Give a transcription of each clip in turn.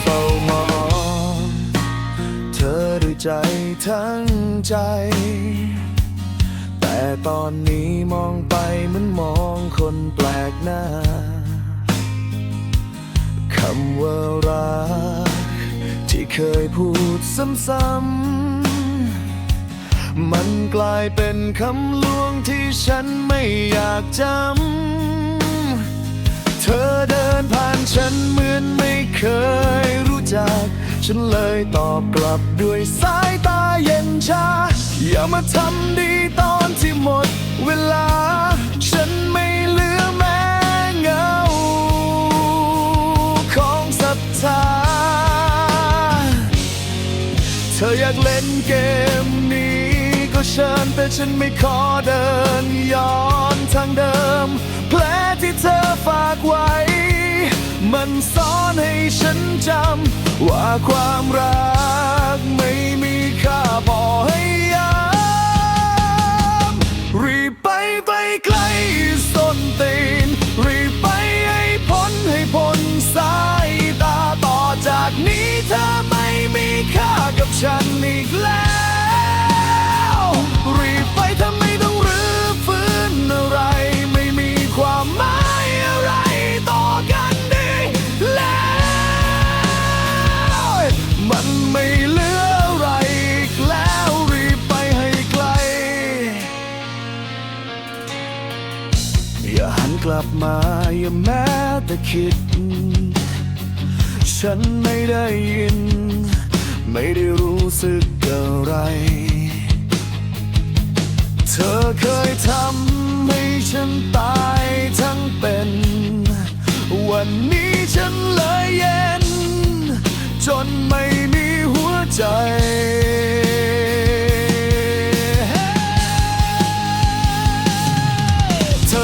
เฝ้ามองเธอด้วยใจทั้งใจ แต่ตอนนี้มองไปเหมือนมองคนแปลกหน้าคำว่ารัก ที่เคยพูดซ้ำๆมันกลายเป็นคำลวงที่ฉันไม่อยากจำ เธอเดินผ่านฉันเหมือนไม่เคยรู้จัก ฉันเลยตอบกลับด้วยสายตาเย็นชา อย่ามาทำดีตอนที่หมดเวลา ฉันไม่เหลือแม้เงา ของศรัทธา เธออยากเล่นเกมนี้ก็เชิญแต่ฉันไม่ขอเดินย้อนทางเดิมแผลที่เธอฝากไว้ มันสอนให้ฉันจำ ว่าความรักไม่มีค่าพอให้ย้ำรีบไปไปไกลส้นตีน รีบไปให้พ้นให้พ้นสายตาต่อจากนี้เธอไม่มีค่ากับฉันอีกแล้ว ลับมาอย่าแม้แต่คิด ฉันไม่ได้ยิน ไม่ได้รู้สึกอะไร เธอเคยทำให้ฉันตายทั้งเป็น วันนี้ฉันเลยเย็น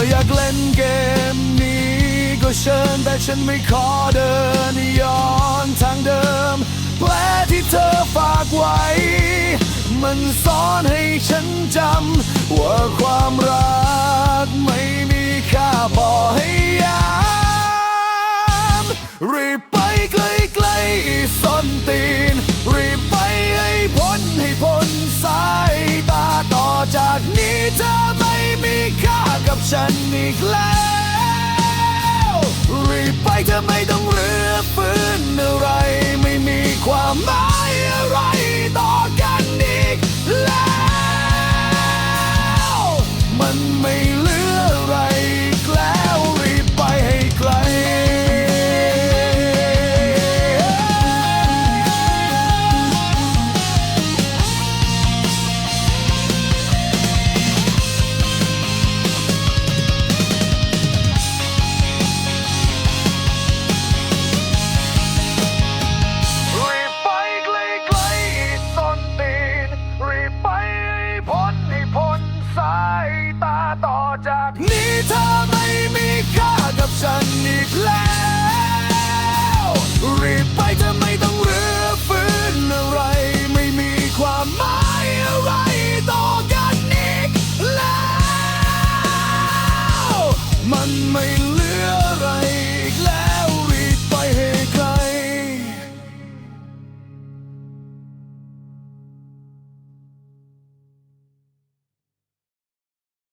ออยากเล่นเกมนี้ก็เชิญแต่ฉันไม่ขอเดินย้อนทางเดิมแผลที่เธอฝากไว้ มันสอนให้ฉันจำว่าความรักไม่ ฉันอีกแล้วรีบไปเธอไม่ต้องเรือฟื้นอะไรไม่มีความหมาย จากนี้เธอไม่มีค่ากับฉันอีกแล้ว